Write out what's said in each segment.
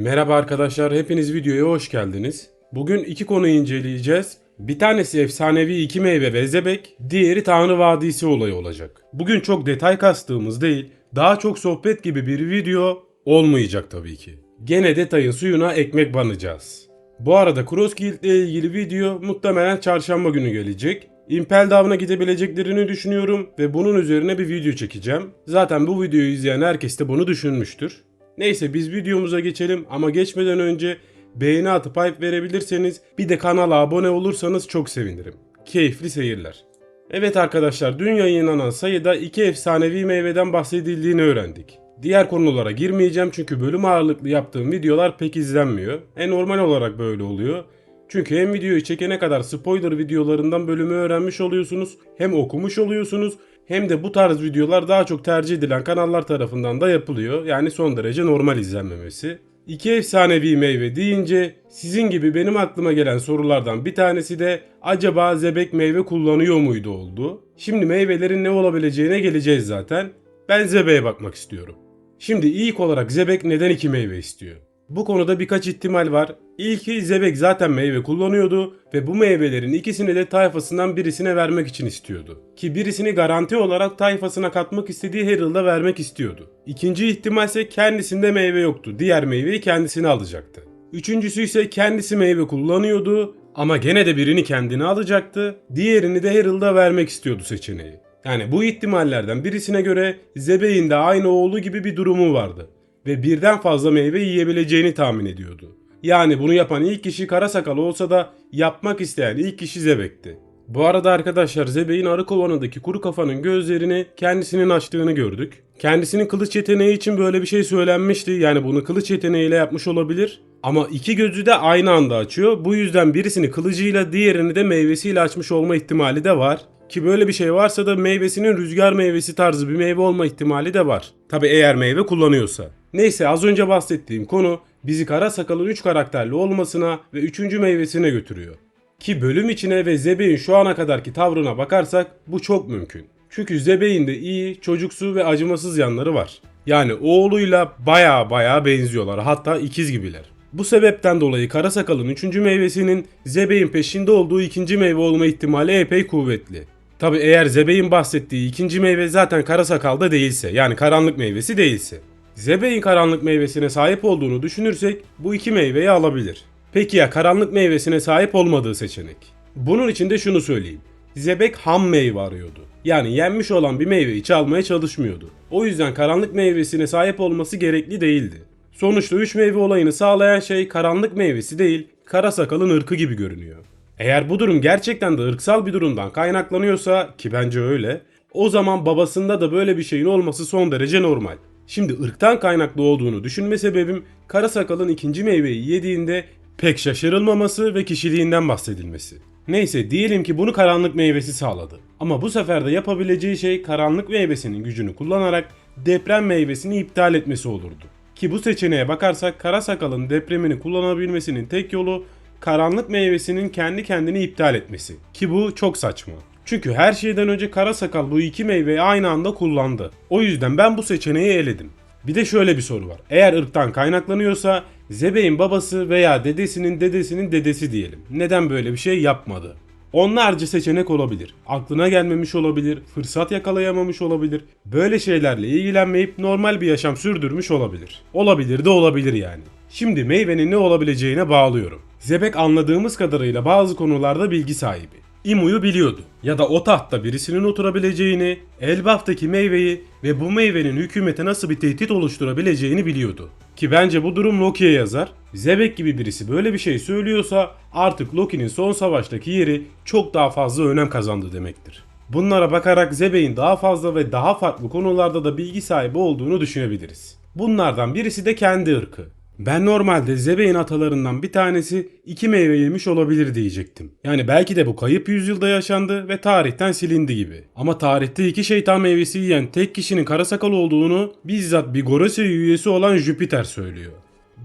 Merhaba arkadaşlar, hepiniz videoya hoş geldiniz. Bugün iki konuyu inceleyeceğiz. Bir tanesi efsanevi iki meyve ve zebek, diğeri Tanrı Vadisi olayı olacak. Bugün çok detay kastığımız değil, daha çok sohbet gibi bir video olmayacak tabii ki. Gene detayın suyuna ekmek banacağız. Bu arada Crossguild ile ilgili video muhtemelen çarşamba günü gelecek. Impel Down'a gidebileceklerini düşünüyorum ve bunun üzerine bir video çekeceğim. Zaten bu videoyu izleyen herkes de bunu düşünmüştür. Neyse biz videomuza geçelim ama geçmeden önce beğeni atıp hype verebilirseniz bir de kanala abone olursanız çok sevinirim. Keyifli seyirler. Evet arkadaşlar dün yayınlanan sayıda iki efsanevi meyveden bahsedildiğini öğrendik. Diğer konulara girmeyeceğim çünkü bölüm ağırlıklı yaptığım videolar pek izlenmiyor. E normal olarak böyle oluyor. Çünkü hem videoyu çekene kadar spoiler videolarından bölümü öğrenmiş oluyorsunuz, hem okumuş oluyorsunuz, hem de bu tarz videolar daha çok tercih edilen kanallar tarafından da yapılıyor. Yani son derece normal izlenmemesi. İki efsanevi meyve deyince sizin gibi benim aklıma gelen sorulardan bir tanesi de acaba zebek meyve kullanıyor muydu oldu. Şimdi meyvelerin ne olabileceğine geleceğiz zaten. Ben zebeğe bakmak istiyorum. Şimdi ilk olarak zebek neden iki meyve istiyor? Bu konuda birkaç ihtimal var. İlki Zebek zaten meyve kullanıyordu ve bu meyvelerin ikisini de tayfasından birisine vermek için istiyordu. Ki birisini garanti olarak tayfasına katmak istediği Herald'a vermek istiyordu. İkinci ihtimal ise kendisinde meyve yoktu. Diğer meyveyi kendisine alacaktı. Üçüncüsü ise kendisi meyve kullanıyordu ama gene de birini kendine alacaktı. Diğerini de Herald'a vermek istiyordu seçeneği. Yani bu ihtimallerden birisine göre Zebek'in de aynı oğlu gibi bir durumu vardı ve birden fazla meyve yiyebileceğini tahmin ediyordu. Yani bunu yapan ilk kişi kara sakalı olsa da yapmak isteyen ilk kişi Zebek'ti. Bu arada arkadaşlar Zebek'in arı kovanındaki kuru kafanın gözlerini kendisinin açtığını gördük. Kendisinin kılıç yeteneği için böyle bir şey söylenmişti. Yani bunu kılıç yeteneğiyle yapmış olabilir. Ama iki gözü de aynı anda açıyor. Bu yüzden birisini kılıcıyla diğerini de meyvesiyle açmış olma ihtimali de var. Ki böyle bir şey varsa da meyvesinin rüzgar meyvesi tarzı bir meyve olma ihtimali de var. Tabi eğer meyve kullanıyorsa. Neyse az önce bahsettiğim konu bizi kara sakalın 3 karakterli olmasına ve 3. meyvesine götürüyor. Ki bölüm içine ve Zebek'in şu ana kadarki tavrına bakarsak bu çok mümkün. Çünkü Zebek'in de iyi, çocuksu ve acımasız yanları var. Yani oğluyla baya baya benziyorlar hatta ikiz gibiler. Bu sebepten dolayı kara sakalın 3. meyvesinin Zebek'in peşinde olduğu ikinci meyve olma ihtimali epey kuvvetli. Tabi eğer Zebek'in bahsettiği ikinci meyve zaten kara sakalda değilse yani karanlık meyvesi değilse. Zebek'in karanlık meyvesine sahip olduğunu düşünürsek bu iki meyveyi alabilir. Peki ya karanlık meyvesine sahip olmadığı seçenek? Bunun için de şunu söyleyeyim. Zebek ham meyve arıyordu. Yani yenmiş olan bir meyveyi çalmaya çalışmıyordu. O yüzden karanlık meyvesine sahip olması gerekli değildi. Sonuçta 3 meyve olayını sağlayan şey karanlık meyvesi değil, kara sakalın ırkı gibi görünüyor. Eğer bu durum gerçekten de ırksal bir durumdan kaynaklanıyorsa ki bence öyle, o zaman babasında da böyle bir şeyin olması son derece normal. Şimdi ırktan kaynaklı olduğunu düşünme sebebim kara sakalın ikinci meyveyi yediğinde pek şaşırılmaması ve kişiliğinden bahsedilmesi. Neyse diyelim ki bunu karanlık meyvesi sağladı. Ama bu sefer de yapabileceği şey karanlık meyvesinin gücünü kullanarak deprem meyvesini iptal etmesi olurdu. Ki bu seçeneğe bakarsak kara sakalın depremini kullanabilmesinin tek yolu karanlık meyvesinin kendi kendini iptal etmesi. Ki bu çok saçma. Çünkü her şeyden önce kara sakal bu iki meyveyi aynı anda kullandı. O yüzden ben bu seçeneği eledim. Bir de şöyle bir soru var. Eğer ırktan kaynaklanıyorsa Zebek'in babası veya dedesinin dedesinin dedesi diyelim. Neden böyle bir şey yapmadı? Onlarca seçenek olabilir. Aklına gelmemiş olabilir, fırsat yakalayamamış olabilir. Böyle şeylerle ilgilenmeyip normal bir yaşam sürdürmüş olabilir. Olabilir de olabilir yani. Şimdi meyvenin ne olabileceğine bağlıyorum. Zebek anladığımız kadarıyla bazı konularda bilgi sahibi. İmu'yu biliyordu. Ya da o tahtta birisinin oturabileceğini, Elbaf'taki meyveyi ve bu meyvenin hükümete nasıl bir tehdit oluşturabileceğini biliyordu. Ki bence bu durum Loki'ye yazar. Zebek gibi birisi böyle bir şey söylüyorsa artık Loki'nin son savaştaki yeri çok daha fazla önem kazandı demektir. Bunlara bakarak Zebek'in daha fazla ve daha farklı konularda da bilgi sahibi olduğunu düşünebiliriz. Bunlardan birisi de kendi ırkı. Ben normalde Zebek'in atalarından bir tanesi iki meyve yemiş olabilir diyecektim. Yani belki de bu kayıp yüzyılda yaşandı ve tarihten silindi gibi. Ama tarihte iki şeytan meyvesi yiyen tek kişinin kara sakal olduğunu bizzat bir Gorosei üyesi olan Jüpiter söylüyor.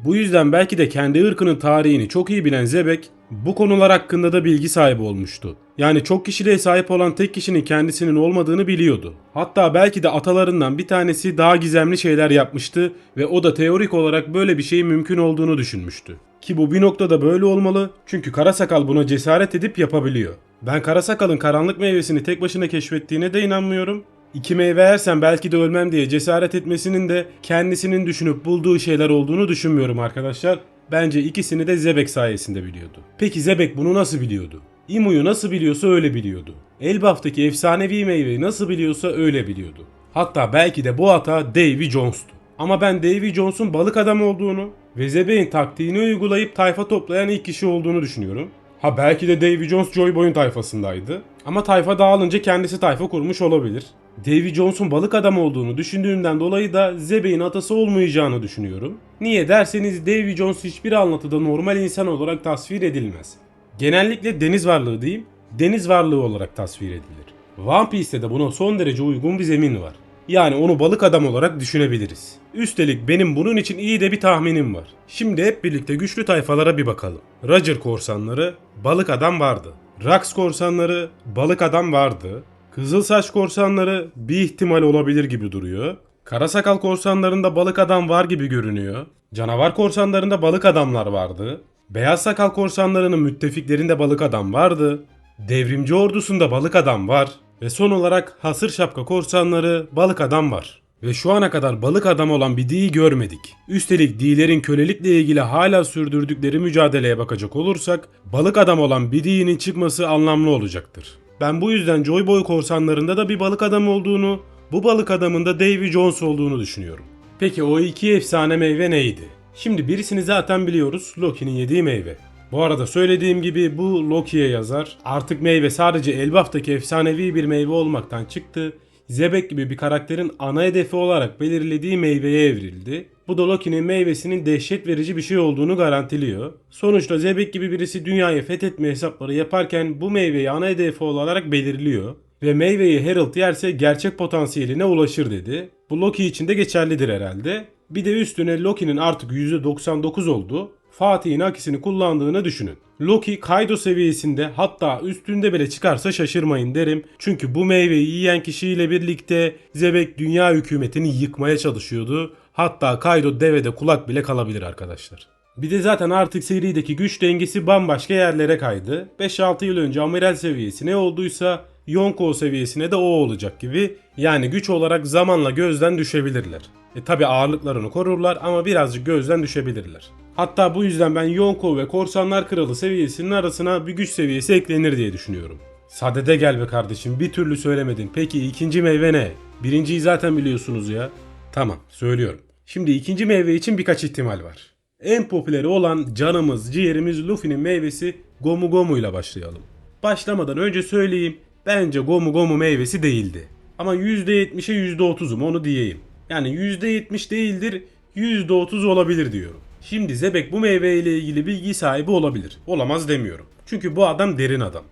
Bu yüzden belki de kendi ırkının tarihini çok iyi bilen Zebek Bu konular hakkında da bilgi sahibi olmuştu. Yani çok kişiliğe sahip olan tek kişinin kendisinin olmadığını biliyordu. Hatta belki de atalarından bir tanesi daha gizemli şeyler yapmıştı ve o da teorik olarak böyle bir şeyin mümkün olduğunu düşünmüştü. Ki bu bir noktada böyle olmalı çünkü Karasakal buna cesaret edip yapabiliyor. Ben Karasakal'ın karanlık meyvesini tek başına keşfettiğine de inanmıyorum. İki meyve yersem belki de ölmem diye cesaret etmesinin de kendisinin düşünüp bulduğu şeyler olduğunu düşünmüyorum arkadaşlar. Bence ikisini de Zebek sayesinde biliyordu. Peki Zebek bunu nasıl biliyordu? Imu'yu nasıl biliyorsa öyle biliyordu. Elbaf'taki efsanevi meyveyi nasıl biliyorsa öyle biliyordu. Hatta belki de bu hata Davy Jones'tu. Ama ben Davy Jones'un balık adam olduğunu ve Zebek'in taktiğini uygulayıp tayfa toplayan ilk kişi olduğunu düşünüyorum. Ha belki de Davy Jones Joy Boy'un tayfasındaydı. Ama tayfa dağılınca kendisi tayfa kurmuş olabilir. Davy Jones'un balık adam olduğunu düşündüğümden dolayı da Zebek'in atası olmayacağını düşünüyorum. Niye derseniz Davy Jones hiçbir anlatıda normal insan olarak tasvir edilmez. Genellikle deniz varlığı diyeyim, deniz varlığı olarak tasvir edilir. One Piece'te de buna son derece uygun bir zemin var. Yani onu balık adam olarak düşünebiliriz. Üstelik benim bunun için iyi de bir tahminim var. Şimdi hep birlikte güçlü tayfalara bir bakalım. Roger korsanları, balık adam vardı. Rax korsanları, balık adam vardı. Kızılsaç korsanları bir ihtimal olabilir gibi duruyor. Karasakal korsanlarında balık adam var gibi görünüyor. Canavar korsanlarında balık adamlar vardı. Beyaz sakal korsanlarının müttefiklerinde balık adam vardı. Devrimci ordusunda balık adam var. Ve son olarak hasır şapka korsanları balık adam var. Ve şu ana kadar balık adam olan bir D'yi görmedik. Üstelik D'lerin kölelikle ilgili hala sürdürdükleri mücadeleye bakacak olursak balık adam olan bir D'nin çıkması anlamlı olacaktır. Ben bu yüzden Joy Boy korsanlarında da bir balık adam olduğunu, bu balık adamın da Davy Jones olduğunu düşünüyorum. Peki o iki efsane meyve neydi? Şimdi birisini zaten biliyoruz Loki'nin yediği meyve. Bu arada söylediğim gibi bu Loki'ye yazar. Artık meyve sadece Elbaf'taki efsanevi bir meyve olmaktan çıktı. Zebek gibi bir karakterin ana hedefi olarak belirlediği meyveye evrildi. Bu da Loki'nin meyvesinin dehşet verici bir şey olduğunu garantiliyor. Sonuçta Zebek gibi birisi dünyayı fethetme hesapları yaparken bu meyveyi ana hedefi olarak belirliyor. Ve meyveyi Herald yerse gerçek potansiyeline ulaşır dedi. Bu Loki için de geçerlidir herhalde. Bir de üstüne Loki'nin artık %99 oldu. Fatih'in akisini kullandığını düşünün. Loki Kaido seviyesinde hatta üstünde bile çıkarsa şaşırmayın derim. Çünkü bu meyveyi yiyen kişiyle birlikte Zebek dünya hükümetini yıkmaya çalışıyordu. Hatta Kaido devede kulak bile kalabilir arkadaşlar. Bir de zaten artık serideki güç dengesi bambaşka yerlere kaydı. 5-6 yıl önce amiral seviyesi ne olduysa Yonko seviyesine de o olacak gibi. Yani güç olarak zamanla gözden düşebilirler. E tabi ağırlıklarını korurlar ama birazcık gözden düşebilirler. Hatta bu yüzden ben Yonko ve Korsanlar Kralı seviyesinin arasına bir güç seviyesi eklenir diye düşünüyorum. Sadede gel be kardeşim bir türlü söylemedin. Peki ikinci meyve ne? Birinciyi zaten biliyorsunuz ya. Tamam söylüyorum. Şimdi ikinci meyve için birkaç ihtimal var. En popüleri olan canımız, ciğerimiz Luffy'nin meyvesi Gomu Gomu ile başlayalım. Başlamadan önce söyleyeyim. Bence Gomu Gomu meyvesi değildi. Ama %70'e %30'um onu diyeyim. Yani %70 değildir, %30 olabilir diyorum. Şimdi Zebek bu meyve ile ilgili bilgi sahibi olabilir. Olamaz demiyorum. Çünkü bu adam derin adam.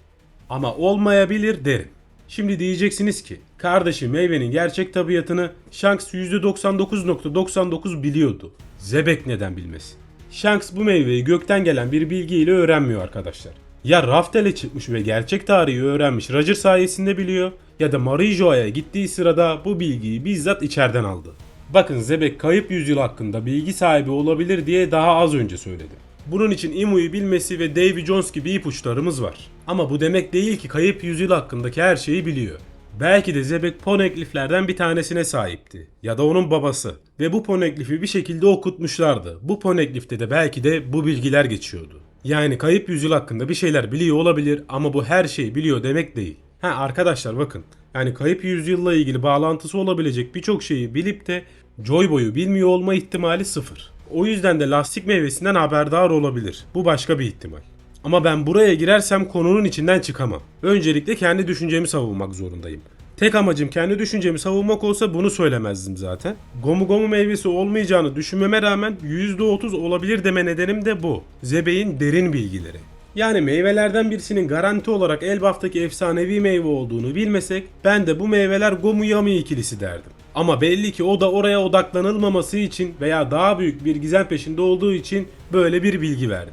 Ama olmayabilir derim. Şimdi diyeceksiniz ki kardeşim meyvenin gerçek tabiatını Shanks %99.99 biliyordu. Zebek neden bilmesin? Shanks bu meyveyi gökten gelen bir bilgiyle öğrenmiyor arkadaşlar. Ya Raftel'e çıkmış ve gerçek tarihi öğrenmiş Roger sayesinde biliyor ya da Marijoa'ya gittiği sırada bu bilgiyi bizzat içeriden aldı. Bakın Zebek kayıp yüzyıl hakkında bilgi sahibi olabilir diye daha az önce söyledim. Bunun için Imu'yu bilmesi ve Davy Jones gibi ipuçlarımız var. Ama bu demek değil ki kayıp yüzyıl hakkındaki her şeyi biliyor. Belki de Zebek ponekliflerden bir tanesine sahipti. Ya da onun babası. Ve bu poneklifi bir şekilde okutmuşlardı. Bu poneklifte de belki de bu bilgiler geçiyordu. Yani kayıp yüzyıl hakkında bir şeyler biliyor olabilir ama bu her şeyi biliyor demek değil. Ha arkadaşlar bakın. Yani kayıp yüzyılla ilgili bağlantısı olabilecek birçok şeyi bilip de Joy Boy'u bilmiyor olma ihtimali sıfır. O yüzden de lastik meyvesinden haberdar olabilir. Bu başka bir ihtimal. Ama ben buraya girersem konunun içinden çıkamam. Öncelikle kendi düşüncemi savunmak zorundayım. Tek amacım kendi düşüncemi savunmak olsa bunu söylemezdim zaten. Gomu gomu meyvesi olmayacağını düşünmeme rağmen %30 olabilir deme nedenim de bu. Zebey'in derin bilgileri. Yani meyvelerden birisinin garanti olarak Elbaf'taki efsanevi meyve olduğunu bilmesek ben de bu meyveler Gomu Yami ikilisi derdim. Ama belli ki o da oraya odaklanılmaması için veya daha büyük bir gizem peşinde olduğu için böyle bir bilgi verdi.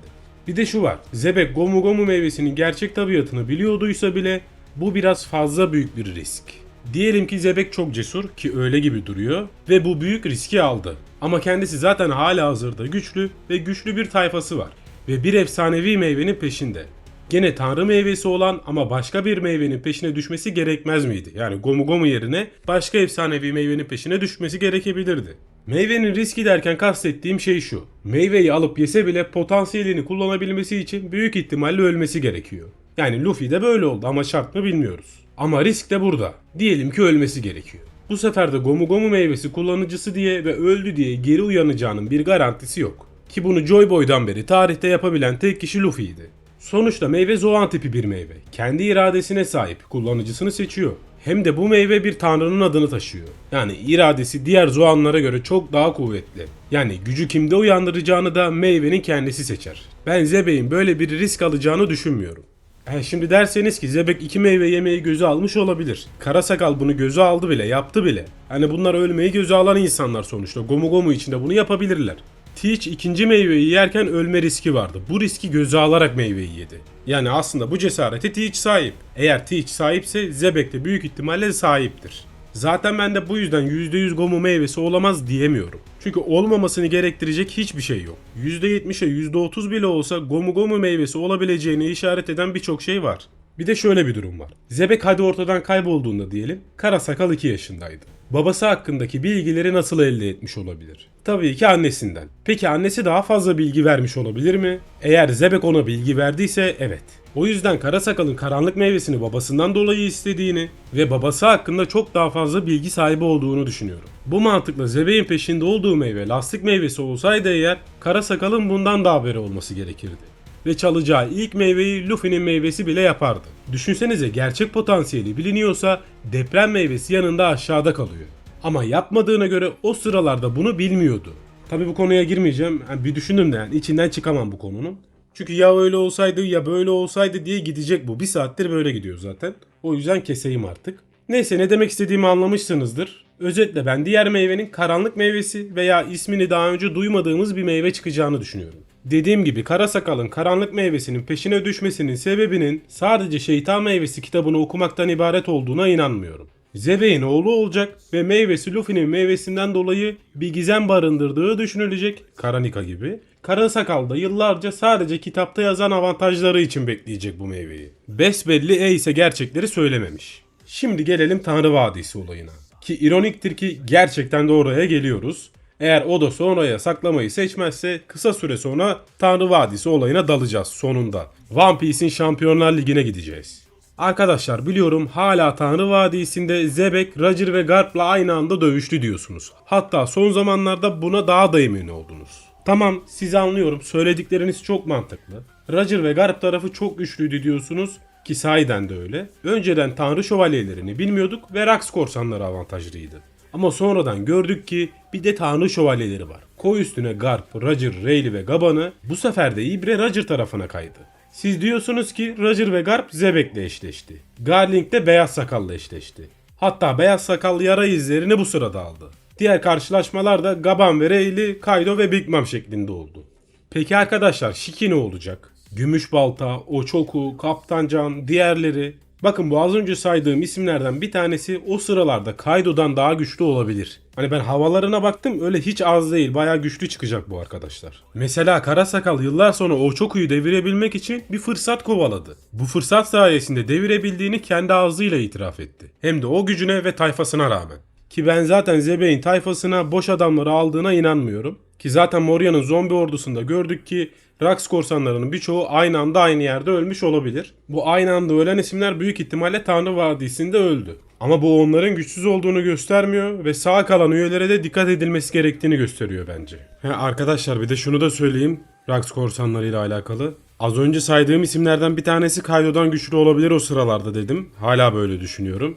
Bir de şu var. Zebek Gomu Gomu meyvesinin gerçek tabiatını biliyorduysa bile bu biraz fazla büyük bir risk. Diyelim ki Zebek çok cesur ki öyle gibi duruyor ve bu büyük riski aldı. Ama kendisi zaten hala hazırda güçlü ve güçlü bir tayfası var. Ve bir efsanevi meyvenin peşinde. Gene tanrı meyvesi olan ama başka bir meyvenin peşine düşmesi gerekmez miydi? Yani Gomu Gomu yerine başka efsanevi meyvenin peşine düşmesi gerekebilirdi. Meyvenin riski derken kastettiğim şey şu. Meyveyi alıp yese bile potansiyelini kullanabilmesi için büyük ihtimalle ölmesi gerekiyor. Yani Luffy de böyle oldu ama şart mı bilmiyoruz. Ama risk de burada. Diyelim ki ölmesi gerekiyor. Bu sefer de Gomu Gomu meyvesi kullanıcısı diye ve öldü diye geri uyanacağının bir garantisi yok. Ki bunu Joy Boy'dan beri tarihte yapabilen tek kişi Luffy'ydi. Sonuçta meyve Zoan tipi bir meyve. Kendi iradesine sahip, kullanıcısını seçiyor. Hem de bu meyve bir tanrının adını taşıyor. Yani iradesi diğer Zoanlara göre çok daha kuvvetli. Yani gücü kimde uyandıracağını da meyvenin kendisi seçer. Ben Zebek'in böyle bir risk alacağını düşünmüyorum. E şimdi derseniz ki Zebek iki meyve yemeyi göze almış olabilir. Karasakal bunu göze aldı bile, yaptı bile. Hani bunlar ölmeyi göze alan insanlar sonuçta. Gomu Gomu içinde bunu yapabilirler. Teach ikinci meyveyi yerken ölme riski vardı. Bu riski göze alarak meyveyi yedi. Yani aslında bu cesarete Teach sahip. Eğer Teach sahipse Zebek de büyük ihtimalle sahiptir. Zaten ben de bu yüzden %100 Gomu meyvesi olamaz diyemiyorum. Çünkü olmamasını gerektirecek hiçbir şey yok. %70'e %30 bile olsa Gomu Gomu meyvesi olabileceğini işaret eden birçok şey var. Bir de şöyle bir durum var. Zebek hadi ortadan kaybolduğunda diyelim, Kara Sakal 2 yaşındaydı. Babası hakkındaki bilgileri nasıl elde etmiş olabilir? Tabii ki annesinden. Peki annesi daha fazla bilgi vermiş olabilir mi? Eğer Zebek ona bilgi verdiyse evet. O yüzden Karasakal'ın karanlık meyvesini babasından dolayı istediğini ve babası hakkında çok daha fazla bilgi sahibi olduğunu düşünüyorum. Bu mantıkla Zebek'in peşinde olduğu meyve lastik meyvesi olsaydı eğer Karasakal'ın bundan da haberi olması gerekirdi ve çalacağı ilk meyveyi Luffy'nin meyvesi bile yapardı. Düşünsenize gerçek potansiyeli biliniyorsa deprem meyvesi yanında aşağıda kalıyor. Ama yapmadığına göre o sıralarda bunu bilmiyordu. Tabi bu konuya girmeyeceğim. Yani bir düşündüm de yani içinden çıkamam bu konunun. Çünkü ya öyle olsaydı ya böyle olsaydı diye gidecek bu. Bir saattir böyle gidiyor zaten. O yüzden keseyim artık. Neyse ne demek istediğimi anlamışsınızdır. Özetle ben diğer meyvenin karanlık meyvesi veya ismini daha önce duymadığımız bir meyve çıkacağını düşünüyorum. Dediğim gibi Karasakal'ın karanlık meyvesinin peşine düşmesinin sebebinin sadece şeytan meyvesi kitabını okumaktan ibaret olduğuna inanmıyorum. Zebek'in oğlu olacak ve meyvesi Luffy'nin meyvesinden dolayı bir gizem barındırdığı düşünülecek Karanika gibi. Karasakal da yıllarca sadece kitapta yazan avantajları için bekleyecek bu meyveyi. Besbelli E ise gerçekleri söylememiş. Şimdi gelelim Tanrı Vadisi olayına. Ki ironiktir ki gerçekten de oraya geliyoruz. Eğer o da sonraya saklamayı seçmezse kısa süre sonra Tanrı Vadisi olayına dalacağız sonunda. One Piece'in Şampiyonlar Ligi'ne gideceğiz. Arkadaşlar biliyorum hala Tanrı Vadisi'nde Zebek, Roger ve Garp'la aynı anda dövüştü diyorsunuz. Hatta son zamanlarda buna daha da emin oldunuz. Tamam sizi anlıyorum söyledikleriniz çok mantıklı. Roger ve Garp tarafı çok güçlüydü diyorsunuz ki sahiden de öyle. Önceden Tanrı Şövalyelerini bilmiyorduk ve Rax korsanları avantajlıydı. Ama sonradan gördük ki bir de Tanrı Şövalyeleri var. Koy üstüne Garp, Roger, Rayleigh ve Gaban'ı bu sefer de İbre Roger tarafına kaydı. Siz diyorsunuz ki Roger ve Garp Zebek'le eşleşti. Garling de Beyaz Sakal'la eşleşti. Hatta Beyaz Sakal yara izlerini bu sırada aldı. Diğer karşılaşmalarda Gaban ve Rayleigh, Kaido ve Big Mom şeklinde oldu. Peki arkadaşlar Shiki ne olacak? Gümüş Balta, Ochoku, Kaptan Can, diğerleri. Bakın bu az önce saydığım isimlerden bir tanesi o sıralarda Kaido'dan daha güçlü olabilir. Hani ben havalarına baktım öyle hiç az değil bayağı güçlü çıkacak bu arkadaşlar. Mesela Karasakal yıllar sonra Ochoku'yu devirebilmek için bir fırsat kovaladı. Bu fırsat sayesinde devirebildiğini kendi ağzıyla itiraf etti. Hem de o gücüne ve tayfasına rağmen. Ki ben zaten Zebek'in tayfasına boş adamları aldığına inanmıyorum. Ki zaten Moria'nın zombi ordusunda gördük ki Rax korsanlarının birçoğu aynı anda aynı yerde ölmüş olabilir. Bu aynı anda ölen isimler büyük ihtimalle Tanrı Vadisi'nde öldü. Ama bu onların güçsüz olduğunu göstermiyor ve sağ kalan üyelere de dikkat edilmesi gerektiğini gösteriyor bence. He arkadaşlar bir de şunu da söyleyeyim Rax korsanlarıyla alakalı. Az önce saydığım isimlerden bir tanesi Kaido'dan güçlü olabilir o sıralarda dedim. Hala böyle düşünüyorum.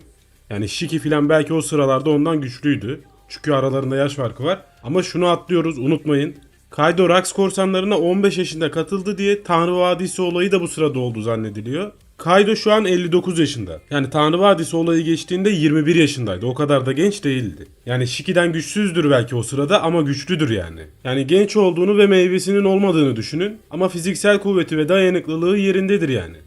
Yani Shiki filan belki o sıralarda ondan güçlüydü. Çünkü aralarında yaş farkı var. Ama şunu atlıyoruz unutmayın. Kaido Rax korsanlarına 15 yaşında katıldı diye Tanrı Vadisi olayı da bu sırada oldu zannediliyor. Kaido şu an 59 yaşında. Yani Tanrı Vadisi olayı geçtiğinde 21 yaşındaydı. O kadar da genç değildi. Yani Shiki'den güçsüzdür belki o sırada ama güçlüdür yani. Yani genç olduğunu ve meyvesinin olmadığını düşünün ama fiziksel kuvveti ve dayanıklılığı yerindedir yani.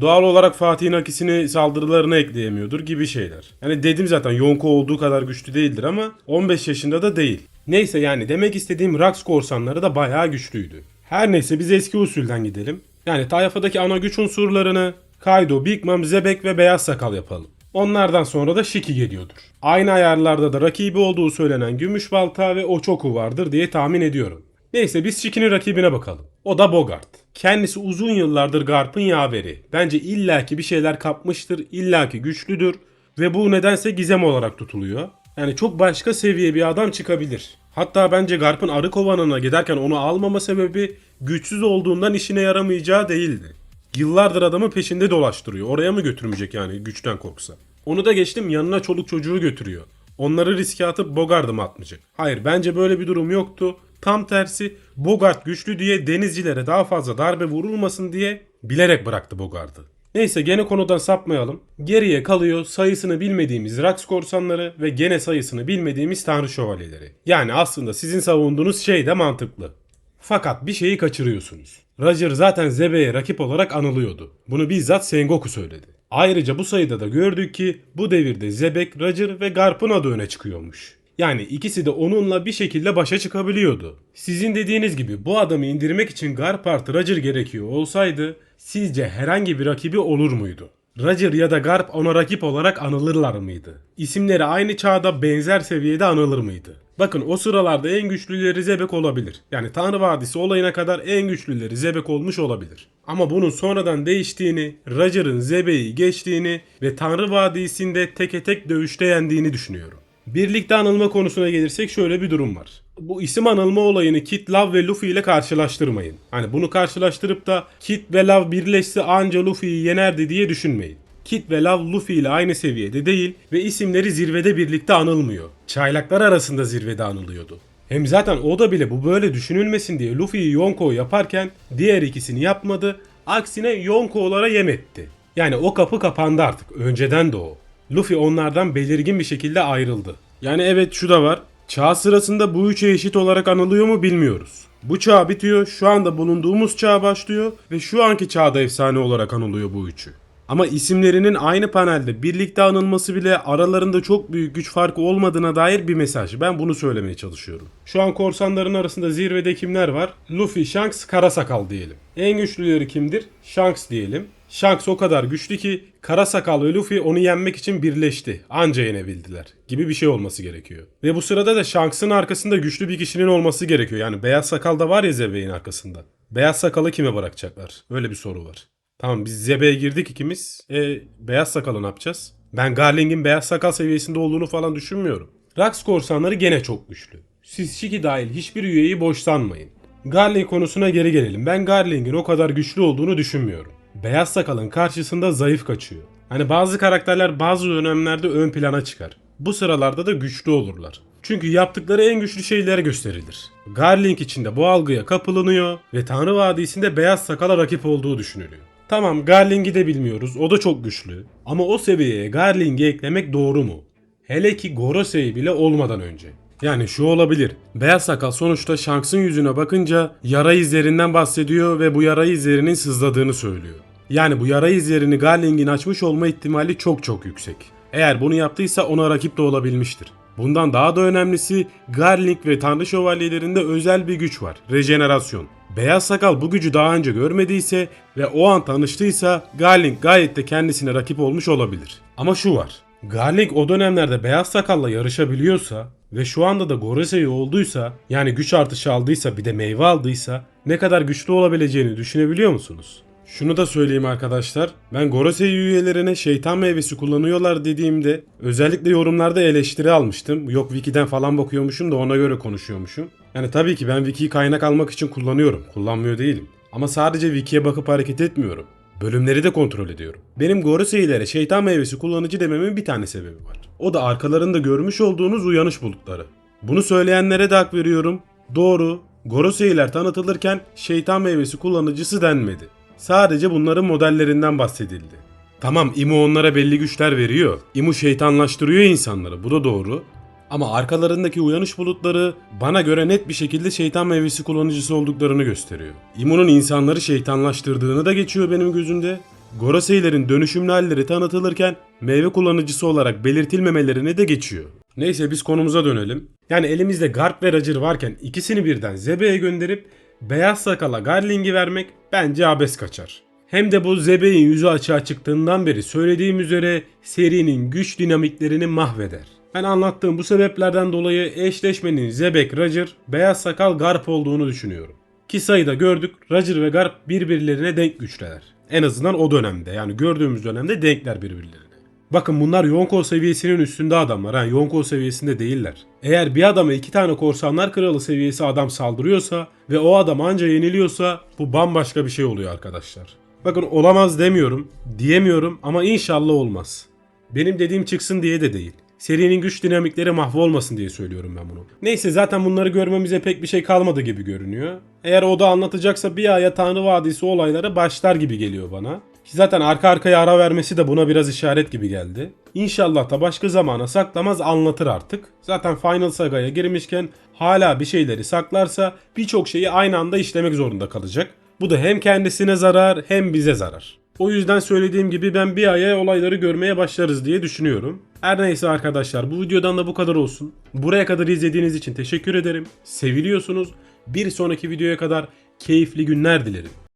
Doğal olarak Fatih'in akisini saldırılarına ekleyemiyordur gibi şeyler. Yani dedim zaten Yonko olduğu kadar güçlü değildir ama 15 yaşında da değil. Neyse yani demek istediğim Rax korsanları da bayağı güçlüydü. Her neyse biz eski usulden gidelim. Yani tayfadaki ana güç unsurlarını Kaido, Big Mom, Zebek ve Beyaz Sakal yapalım. Onlardan sonra da Shiki geliyordur. Aynı ayarlarda da rakibi olduğu söylenen Gümüş Balta ve Ochoku vardır diye tahmin ediyorum. Neyse biz Shiki'nin rakibine bakalım. O da Bogart. Kendisi uzun yıllardır Garp'ın yaveri. Bence illaki bir şeyler kapmıştır, illaki güçlüdür ve bu nedense gizem olarak tutuluyor. Yani çok başka seviye bir adam çıkabilir. Hatta bence Garp'ın arı kovanına giderken onu almama sebebi güçsüz olduğundan işine yaramayacağı değildi. Yıllardır adamı peşinde dolaştırıyor. Oraya mı götürmeyecek yani güçten korksa? Onu da geçtim yanına çoluk çocuğu götürüyor. Onları riske atıp Bogart'ı mı atmayacak? Hayır bence böyle bir durum yoktu. Tam tersi Bogart güçlü diye denizcilere daha fazla darbe vurulmasın diye bilerek bıraktı Bogart'ı. Neyse gene konudan sapmayalım. Geriye kalıyor sayısını bilmediğimiz Rax korsanları ve gene sayısını bilmediğimiz Tanrı şövalyeleri. Yani aslında sizin savunduğunuz şey de mantıklı. Fakat bir şeyi kaçırıyorsunuz. Roger zaten Zebe'ye rakip olarak anılıyordu. Bunu bizzat Sengoku söyledi. Ayrıca bu sayıda da gördük ki bu devirde Zebek, Roger ve Garp'ın adı öne çıkıyormuş. Yani ikisi de onunla bir şekilde başa çıkabiliyordu. Sizin dediğiniz gibi bu adamı indirmek için Garp artı Roger gerekiyor olsaydı sizce herhangi bir rakibi olur muydu? Roger ya da Garp ona rakip olarak anılırlar mıydı? İsimleri aynı çağda benzer seviyede anılır mıydı? Bakın o sıralarda en güçlüleri Zebek olabilir. Yani Tanrı Vadisi olayına kadar en güçlüleri Zebek olmuş olabilir. Ama bunun sonradan değiştiğini, Roger'ın Zebek'i geçtiğini ve Tanrı Vadisi'nde teke tek dövüşte yendiğini düşünüyorum. Birlikte anılma konusuna gelirsek şöyle bir durum var. Bu isim anılma olayını Kid, Love ve Luffy ile karşılaştırmayın. Hani bunu karşılaştırıp da Kid ve Love birleşse anca Luffy'yi yenerdi diye düşünmeyin. Kid ve Love Luffy ile aynı seviyede değil ve isimleri zirvede birlikte anılmıyor. Çaylaklar arasında zirvede anılıyordu. Hem zaten o da bile bu böyle düşünülmesin diye Luffy'yi Yonko yaparken diğer ikisini yapmadı. Aksine Yonko'lara yem etti. Yani o kapı kapandı artık. Önceden de o. Luffy onlardan belirgin bir şekilde ayrıldı. Yani evet şu da var. Çağ sırasında bu üçe eşit olarak anılıyor mu bilmiyoruz. Bu çağ bitiyor, şu anda bulunduğumuz çağ başlıyor ve şu anki çağda efsane olarak anılıyor bu üçü. Ama isimlerinin aynı panelde birlikte anılması bile aralarında çok büyük güç farkı olmadığına dair bir mesaj. Ben bunu söylemeye çalışıyorum. Şu an korsanların arasında zirvede kimler var? Luffy, Shanks, Karasakal diyelim. En güçlüleri kimdir? Shanks diyelim. Shanks o kadar güçlü ki Kara Sakal ve Luffy onu yenmek için birleşti. Anca yenebildiler. Gibi bir şey olması gerekiyor. Ve bu sırada da Shanks'ın arkasında güçlü bir kişinin olması gerekiyor. Yani Beyaz Sakal da var ya Zebek'in arkasında. Beyaz Sakal'ı kime bırakacaklar? Öyle bir soru var. Tamam biz Zebek'e girdik ikimiz. E Beyaz Sakal'ı ne yapacağız? Ben Garling'in Beyaz Sakal seviyesinde olduğunu falan düşünmüyorum. Rax korsanları gene çok güçlü. Siz Shiki dahil hiçbir üyeyi boş sanmayın. Garling konusuna geri gelelim. Ben Garling'in o kadar güçlü olduğunu düşünmüyorum. Beyaz Sakal'ın karşısında zayıf kaçıyor. Hani bazı karakterler bazı dönemlerde ön plana çıkar. Bu sıralarda da güçlü olurlar. Çünkü yaptıkları en güçlü şeyler gösterilir. Garling içinde bu algıya kapılınıyor ve Tanrı Vadisi'nde Beyaz Sakal'a rakip olduğu düşünülüyor. Tamam Garling'i de bilmiyoruz o da çok güçlü. Ama o seviyeye Garling'i eklemek doğru mu? Hele ki Gorosei bile olmadan önce. Yani şu olabilir. Beyaz sakal sonuçta Shanks'ın yüzüne bakınca yara izlerinden bahsediyor ve bu yara izlerinin sızladığını söylüyor. Yani bu yara izlerini Garling'in açmış olma ihtimali çok çok yüksek. Eğer bunu yaptıysa ona rakip de olabilmiştir. Bundan daha da önemlisi Garling ve Tanrı Şövalyelerinde özel bir güç var. Rejenerasyon. Beyaz sakal bu gücü daha önce görmediyse ve o an tanıştıysa Garling gayet de kendisine rakip olmuş olabilir. Ama şu var. Garling o dönemlerde Beyaz Sakal'la yarışabiliyorsa ve şu anda da Gorosei olduysa yani güç artışı aldıysa bir de meyve aldıysa ne kadar güçlü olabileceğini düşünebiliyor musunuz? Şunu da söyleyeyim arkadaşlar. Ben Gorosei üyelerine şeytan meyvesi kullanıyorlar dediğimde özellikle yorumlarda eleştiri almıştım. Yok Wiki'den falan bakıyormuşum da ona göre konuşuyormuşum. Yani tabii ki ben Wiki'yi kaynak almak için kullanıyorum. Kullanmıyor değilim. Ama sadece Wiki'ye bakıp hareket etmiyorum. Bölümleri de kontrol ediyorum. Benim Goroseilere şeytan meyvesi kullanıcı dememin bir tane sebebi var. O da arkalarında görmüş olduğunuz uyanış bulutları. Bunu söyleyenlere de hak veriyorum. Doğru, Goroseiler tanıtılırken şeytan meyvesi kullanıcısı denmedi. Sadece bunların modellerinden bahsedildi. Tamam İmu onlara belli güçler veriyor. İmu şeytanlaştırıyor insanları bu da doğru. Ama arkalarındaki uyanış bulutları bana göre net bir şekilde şeytan meyvesi kullanıcısı olduklarını gösteriyor. İmu'nun insanları şeytanlaştırdığını da geçiyor benim gözümde. Gorosei'lerin dönüşümlü halleri tanıtılırken meyve kullanıcısı olarak belirtilmemelerini de geçiyor. Neyse biz konumuza dönelim. Yani elimizde Garp ve Roger varken ikisini birden Zebe'ye gönderip Beyaz Sakal'a Garling'i vermek bence abes kaçar. Hem de bu Zebe'in yüzü açığa çıktığından beri söylediğim üzere serinin güç dinamiklerini mahveder. Ben anlattığım bu sebeplerden dolayı eşleşmenin Zebek, Roger, Beyaz Sakal, Garp olduğunu düşünüyorum. Ki sayıda gördük Roger ve Garp birbirlerine denk güçteler. En azından o dönemde yani gördüğümüz dönemde denkler birbirlerine. Bakın bunlar Yonko seviyesinin üstünde adamlar ha Yonko seviyesinde değiller. Eğer bir adama iki tane korsanlar kralı seviyesi adam saldırıyorsa ve o adam anca yeniliyorsa bu bambaşka bir şey oluyor arkadaşlar. Bakın olamaz demiyorum, diyemiyorum ama inşallah olmaz. Benim dediğim çıksın diye de değil. Serinin güç dinamikleri mahvolmasın diye söylüyorum ben bunu. Neyse zaten bunları görmemize pek bir şey kalmadı gibi görünüyor. Eğer o da anlatacaksa bir aya Tanrı Vadisi olayları başlar gibi geliyor bana. Ki zaten arka arkaya ara vermesi de buna biraz işaret gibi geldi. İnşallah da başka zamana saklamaz anlatır artık. Zaten Final Saga'ya girmişken hala bir şeyleri saklarsa birçok şeyi aynı anda işlemek zorunda kalacak. Bu da hem kendisine zarar hem bize zarar. O yüzden söylediğim gibi ben bir aya olayları görmeye başlarız diye düşünüyorum. Her neyse arkadaşlar bu videodan da bu kadar olsun. Buraya kadar izlediğiniz için teşekkür ederim. Seviliyorsunuz. Bir sonraki videoya kadar keyifli günler dilerim.